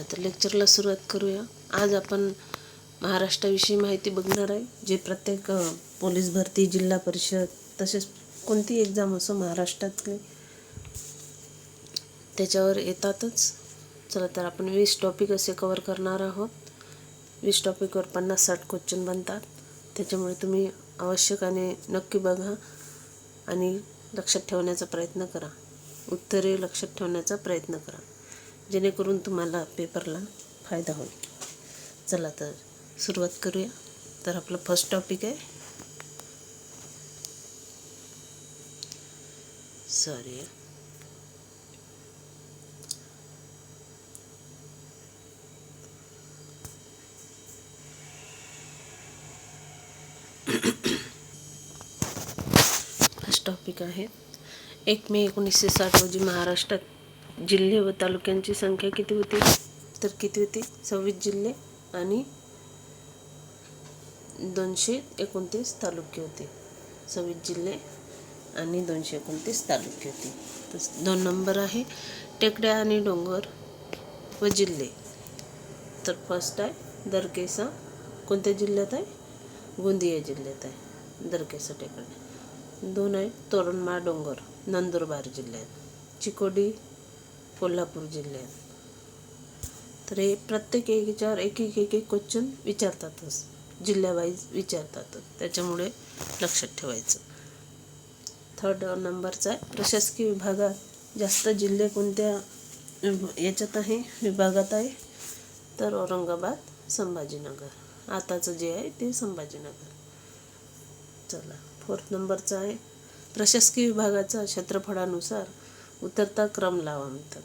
चला तर लेक्चरला सुरुवात करूया. आज आपण महाराष्ट्राविषयी माहिती बघणार आहे जे प्रत्येक पोलीस भरती जिल्हा परिषद तसेच कोणती एक्झाम असो महाराष्ट्रातली त्याच्यावर येतातच. चला तर आपण वीस टॉपिक असे कवर करणार आहोत. वीस टॉपिकवर पन्नास साठ क्वेश्चन बनतात. त्याच्यामुळे तुम्ही आवश्यक आणि नक्की बघा आणि लक्षात ठेवण्याचा प्रयत्न करा. उत्तरे लक्षात ठेवण्याचा प्रयत्न करा. जेणेकरून तुम्हाला पेपरला फायदा होईल. चला तर सुरुवात करूया. तर आपलं फर्स्ट टॉपिक आहे. सॉरी फर्स्ट टॉपिक आहे. एक मे एकोणीसशे साठ रोजी महाराष्ट्रात जिल्हे व तालुक्यांची संख्या किती होती? तर किती होती? सव्वीस जिल्हे आणि दोनशे एकोणतीस तालुके होते. सव्वीस जिल्हे आणि दोनशे एकोणतीस तालुके होते. तर दोन नंबर आहे टेकड्या आणि डोंगर व जिल्हे. तर फर्स्ट आहे दरकेसा. कोणत्या जिल्ह्यात आहे? गोंदिया जिल्ह्यात आहे. दरकेसा टेकड्या. दोन आहे तोरणमाळ डोंगर नंदुरबार जिल्ह्यात. चिकोडी कोल्हापूर जिल्ह्यात. तर हे प्रत्येक एक याच्यावर एक एक एक एक क्वेश्चन विचारतातच. जिल्ह्यावाईज विचारतातच. त्याच्यामुळे लक्षात ठेवायचं. थर्ड नंबरचा आहे प्रशासकीय विभागात जास्त जिल्हे कोणत्या याच्यात आहे? विभागात आहे. तर औरंगाबाद संभाजीनगर. आताचं जे आहे ते संभाजीनगर. चला फोर्थ नंबरचा आहे प्रशासकीय विभागाचा क्षेत्रफळानुसार उतरता क्रम लावा म्हणतात.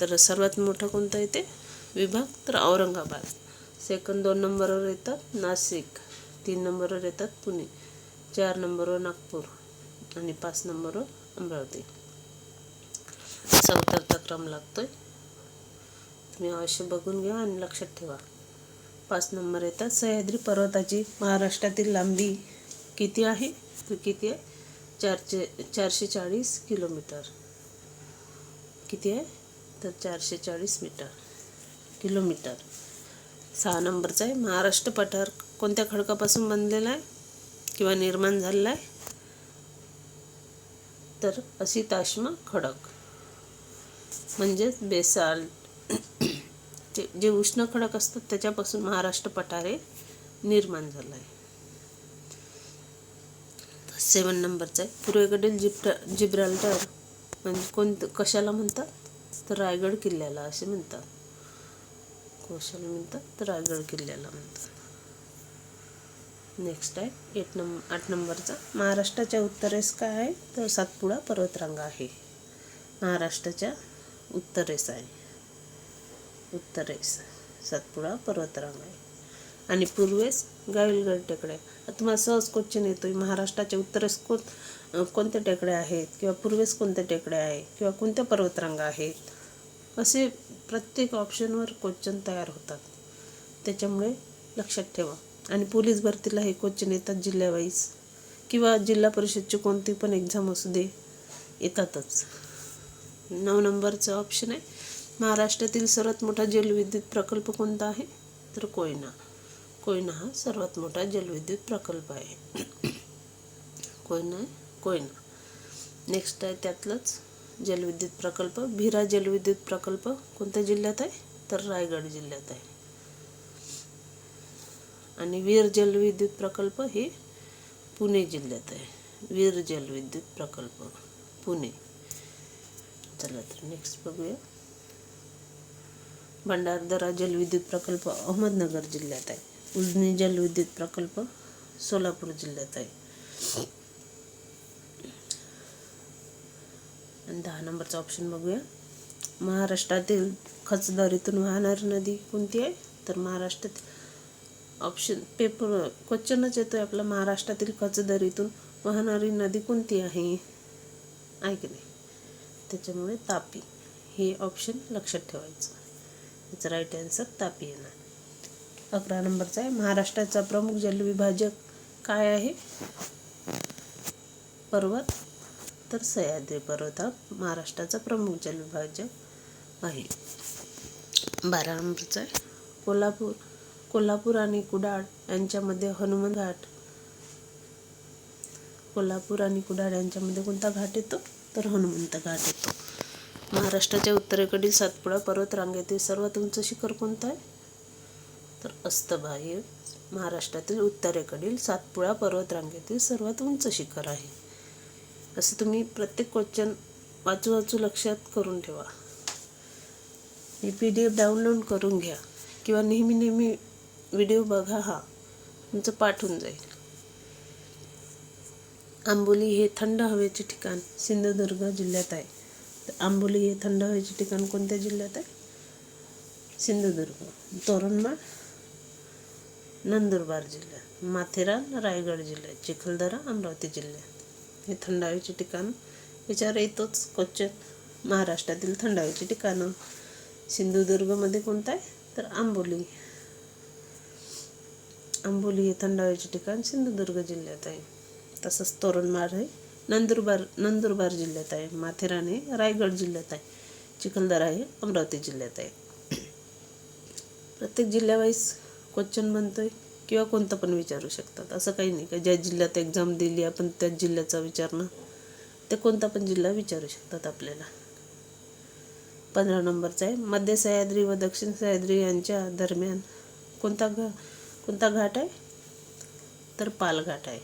तर सर्वात मोठं कोणतं येते विभाग. तर औरंगाबाद. सेकंड दोन नंबरवर येतात नाशिक. तीन नंबरवर येतात पुणे. चार नंबरवर नागपूर. आणि पाच नंबरवर अमरावती. असा उतरता क्रम लागतोय. तुम्ही अवश्य बघून घ्या आणि लक्षात ठेवा. पाच नंबर येतात. सह्याद्री पर्वताची महाराष्ट्रातील लांबी किती आहे? तर किती आहे? चारशे चारशे चाळीस किलोमीटर. किती आहे? तर चारशे चाळीस मीटर. किलोमीटर. सहा नंबरचा आहे. महाराष्ट्र पठार कोणत्या खडकापासून बनलेला आहे? किंवा निर्माण झालेला आहे? तर अशी ताश्म खडक. म्हणजेच बेसाल्ट जे जे उष्ण खडक असतात त्याच्यापासून महाराष्ट्र पठार हे निर्माण झालं आहे. सेवन नंबरचा आहे. पूर्वेकडील जिब्रा जिब्राल्टर म्हणजे कोणतं कशाला म्हणतात? तर रायगड किल्ल्याला असे म्हणतात. कशाला म्हणतात? तर रायगड किल्ल्याला म्हणतात. नेक्स्ट आहे. एट नंबर आठ नंबरचा. महाराष्ट्राच्या उत्तरेस काय आहे? तर सातपुडा पर्वतरांगा आहे. महाराष्ट्राच्या उत्तरेस आहे. उत्तरेस. सातपुडा पर्वतरांगा आहे. आणि पूर्वेस गाविलगड टेकड्या. आता तुम्हाला सहज क्वेश्चन येतोय महाराष्ट्राच्या उत्तरेस कोण कोणत्या टेकड्या आहेत? किंवा पूर्वेस कोणत्या टेकड्या आहेत? किंवा कोणत्या पर्वतरांगा आहेत? असे प्रत्येक ऑप्शनवर क्वेश्चन तयार होतात. त्याच्यामुळे लक्षात ठेवा. आणि पोलीस भरतीला हे क्वेश्चन येतात जिल्ह्यावाईज. किंवा जिल्हा परिषदची कोणती पण एक्झाम असू दे येतातच. नऊ नंबरचं ऑप्शन आहे. महाराष्ट्रातील सर्वात मोठा जलविद्युत प्रकल्प कोणता आहे? तर कोयना. कोयना हा सर्वात मोठा जलविद्युत प्रकल्प आहे. कोयना आहे? कोयना. नेक्स्ट आहे त्यातलंच जलविद्युत प्रकल्प. भिरा जलविद्युत प्रकल्प कोणत्या जिल्ह्यात आहे? तर रायगड जिल्ह्यात आहे. आणि वीर जलविद्युत प्रकल्प हे पुणे जिल्ह्यात आहे. वीर जलविद्युत प्रकल्प पुणे. चला तर नेक्स्ट बघूया. भंडारदरा जलविद्युत प्रकल्प अहमदनगर जिल्ह्यात आहे. उजनी जलविद्युत प्रकल्प सोलापूर जिल्ह्यात आहे. आणि दहा नंबरचा ऑप्शन बघूया. महाराष्ट्रातील खचदरीतून वाहणारी नदी कोणती आहे? तर महाराष्ट्रात ऑप्शन पेपर क्वेश्चनच येतो आहे आपला. महाराष्ट्रातील खचदरीतून वाहणारी नदी कोणती आहे? आहे की नाही? त्याच्यामुळे तापी हे ऑप्शन लक्षात ठेवायचं. याचं राईट आन्सर तापी येणार. अकरा नंबरचा आहे. महाराष्ट्राचा प्रमुख जलविभाजक काय आहे? पर्वत. तर सह्याद्री पर्वत हा महाराष्ट्राचा प्रमुख जलविभाजक आहे. बारा नंबरचा आहे. कोल्हापूर. कोल्हापूर आणि कुडाळ यांच्यामध्ये हनुमान घाट. कोल्हापूर आणि कुडाळ यांच्यामध्ये कोणता घाट येतो? तर हनुमंत घाट येतो. महाराष्ट्राच्या उत्तरेकडील सातपुडा पर्वत रांगेतील सर्वात उंच शिखर कोणतं आहे? तर अस्तबा हे महाराष्ट्रातील उत्तरेकडील सातपुडा पर्वतरांगेतील सर्वात उंच शिखर आहे. असं तुम्ही प्रत्येक क्वेश्चन वाचू वाचू लक्षात करून ठेवा. ही पी डी एफ डाउनलोड करून घ्या किंवा नेहमी नेहमी व्हिडिओ बघा हा तुमचं पाठवून जाईल. आंबोली हे थंड हवेचे ठिकाण सिंधुदुर्ग जिल्ह्यात आहे. तर आंबोली हे थंड हवेचे ठिकाण कोणत्या जिल्ह्यात आहे? सिंधुदुर्ग तोरणमाळ नंदुरबार जिल्ह्यात माथेरान रायगड जिल्ह्यात चिखलदरा अमरावती जिल्ह्यात. हे थंड हवेचे ठिकाण विचार येतोच क्वचित महाराष्ट्रातील थंड ठिकाणं. सिंधुदुर्गमध्ये कोणतं आहे? तर आंबोली. आंबोली हे थंड हवेचे ठिकाण सिंधुदुर्ग जिल्ह्यात आहे. तसंच तोरणमाळ हे नंदुरबार नंदुरबार जिल्ह्यात आहे. माथेरान हे रायगड जिल्ह्यात आहे. चिखलदरा हे अमरावती जिल्ह्यात आहे. प्रत्येक जिल्ह्यावाईज क्वेश्चन बनतो आहे किंवा कोणतं पण विचारू शकतात. असं काही नाही का ज्या जिल्ह्यात एक्झाम दिली आपण त्याच जिल्ह्याचा विचारणं ते कोणता पण जिल्हा विचारू शकतात आपल्याला. पंधरा नंबरचा आहे. मध्य सह्याद्री व दक्षिण सह्याद्री यांच्या दरम्यान कोणता घा कोणता घाट आहे? तर पालघाट आहे.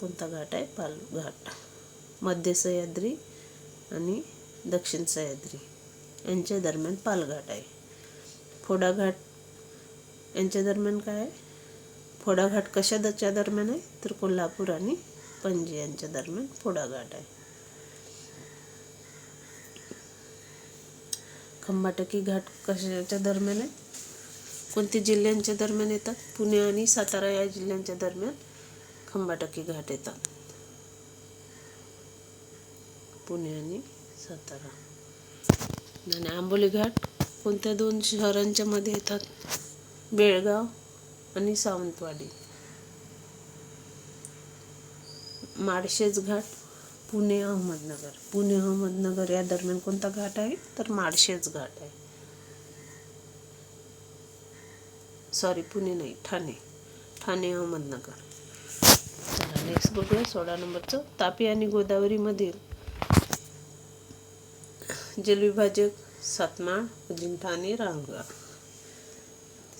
कोणता घाट आहे? पालघाट. मध्य सह्याद्री आणि दक्षिण सह्याद्री यांच्या दरम्यान पालघाट आहे. फोडाघाट यांच्या दरम्यान काय आहे? फोडाघाट कशाच्या दरम्यान आहे? तर कोल्हापूर आणि पणजी यांच्या दरम्यान फोडाघाट आहे. खंबाटकी घाट कशाच्या दरम्यान आहे? कोणत्या जिल्ह्यांच्या दरम्यान येतात? पुणे आणि सातारा या जिल्ह्यांच्या दरम्यान खंबाटकी घाट येतात. पुणे आणि सातारा. आणि आंबोली घाट कोणत्या दोन शहरांच्या मध्ये येतात? बेळगाव आणि सावंतवाडी. माळशेज घाट पुणे अहमदनगर. पुणे अहमदनगर या दरम्यान कोणता घाट आहे? तर माळशेज घाट आहे. सॉरी पुणे नाही ठाणे. ठाणे अहमदनगर. नेक्स्ट बघूया सोळा नंबरचं. तापी आणि गोदावरीमधील जलविभाजक सातमाळ अजिंठा आणि रांगा.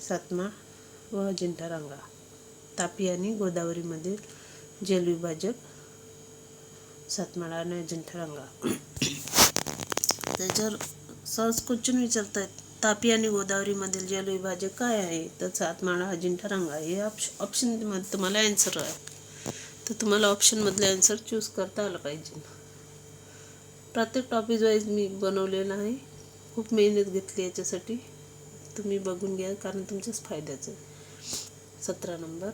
सातमा व अजिंठा रांगा तापी आणि गोदावरीमधील जलविभाजक सातमाळा आणि अजिंठा रांगा त्याच्यावर सहज क्वेश्चन विचारतायत तापी आणि गोदावरीमधील जलविभाजक काय आहे? तर सातमाळा अजिंठा रांगा हे ऑप्श ऑप्शन तुम्हाला ॲन्सर आहे. तर तुम्हाला ऑप्शनमधले आन्सर चूज करता आलं पाहिजे. प्रत्येक टॉपिक वाईज मी बनवलेलं आहे. खूप मेहनत घेतली याच्यासाठी. तुम्ही बघून घ्या कारण तुमच्याच फायद्याचं आहे. सतरा नंबर.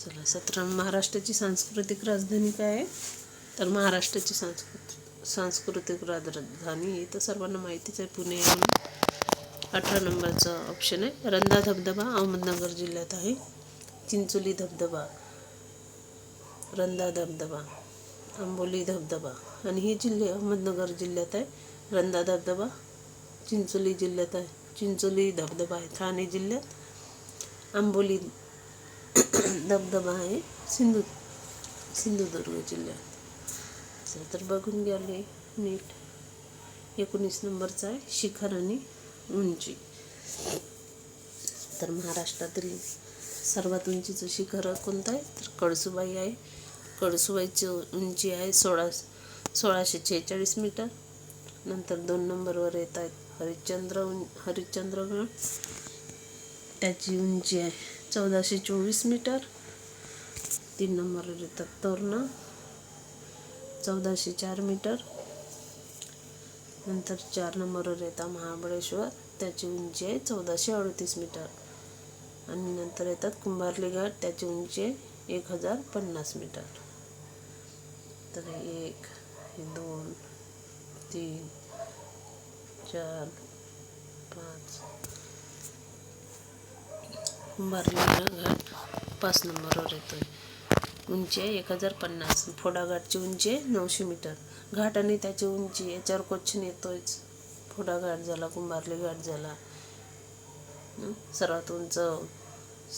चला सतरा. महाराष्ट्राची सांस्कृतिक राजधानी काय आहे? तर महाराष्ट्राची सांस्कृतिक सांस्कृतिक राजधानी हे तर सर्वांना माहितीच आहे पुणे अठरा नंबरचा ऑप्शन आहे. रंधा धबधबा अहमदनगर जिल्ह्यात आहे. चिंचोली धबधबा. रंधा धबधबा आंबोली धबधबा आणि हे जिल्हे अहमदनगर जिल्ह्यात आहे. रंधा धबधबा चिंचोली जिल्ह्यात आहे. चिंचोली धबधबा आहे ठाणे जिल्ह्यात. आंबोली धबधबा आहे सिंधू सिंधुदुर्ग जिल्ह्यात. तर बघून गेले नीट. एकोणीस नंबरचा आहे शिखर आणि उंची. तर महाराष्ट्रातील सर्वात उंचीचं शिखर कोणतं आहे? तर कळसुबाई आहे. कळसुबाईची उंची आहे सोळा सोळाशे छेचाळीस मीटर. नंतर दोन नंबरवर येत आहेत हरिश्चंद्र उं हरिश्चंद्रगड त्याची उंची आहे चौदाशे चोवीस मीटर. तीन नंबरवर येतात तोरणा. चौदाशे चार मीटर. नंतर चार नंबरवर येतात महाबळेश्वर. त्याची उंची आहे चौदाशे अडतीस मीटर. आणि नंतर येतात कुंभारली घाट. त्याची उंची आहे एक हजार पन्नास मीटर. तर हे एक हे दोन तीन चार पाच. कुंभारली घाट पाच नंबरवर येतो आहे उंची आहे एक हजार पन्नास. फोडाघाटची उंची आहे नऊशे मीटर. घाट आणि त्याची उंची याच्यावर क्वेश्चन येतोयच. फोडा घाट झाला कुंभारली घाट झाला. सर्वात उंच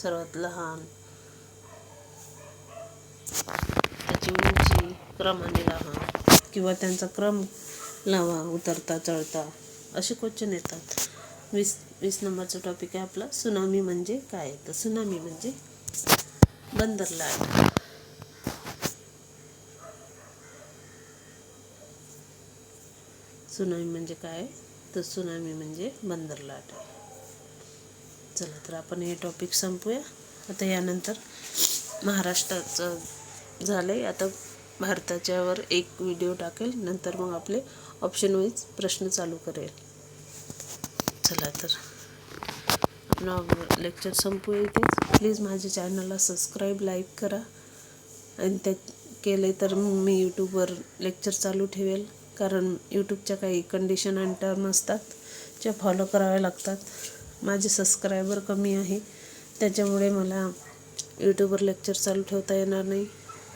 सर्वात लहान. त्याची क्रमाने लावा. किंवा त्यांचा क्रम लावा उतरता चढता असे क्वेश्चन येतात. वीस वीस नंबरचा टॉपिक आहे आपला सुनामी म्हणजे काय? तर सुनामी म्हणजे बंदरलाट सुनामी म्हणजे काय? तर सुनामी म्हणजे बंदरलाट आहे चला तर आपण हे टॉपिक संपूया. आता यानंतर महाराष्ट्राचं झालं आहे आता भारताच्यावर एक व्हिडिओ टाकेल. नंतर मग आपले ऑप्शन वाईज प्रश्न चालू करेल. चला तर. आपलं लेक्चर संपू येतेच प्लीज माझ्या चॅनलला सबस्क्राईब लाईक करा. आणि त्या केले तर मी यूट्यूबवर लेक्चर चालू ठेवेल. कारण यूट्यूबच्या काही कंडिशन आणि टर्म असतात ज्या फॉलो कराव्या लागतात. माझे सबस्क्रायबर कमी आहे. त्याच्यामुळे मला यूट्यूबवर लेक्चर चालू ठेवता येणार नाही.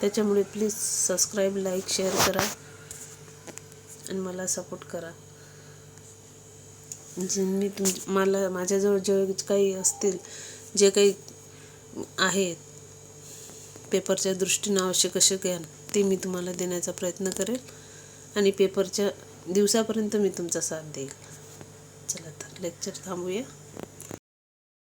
त्याच्यामुळे प्लीज सबस्क्राईब लाईक शेअर करा. आणि मला सपोर्ट करा. जे मी तुम मला माझ्याजवळ जे काही असतील जे काही आहेत पेपरच्या दृष्टीनं आवश्यक असे ज्ञान ते मी तुम्हाला देण्याचा प्रयत्न करेल. आणि पेपरच्या दिवसापर्यंत मी तुमचा साथ देईल. चला तर लेक्चर थांबूया.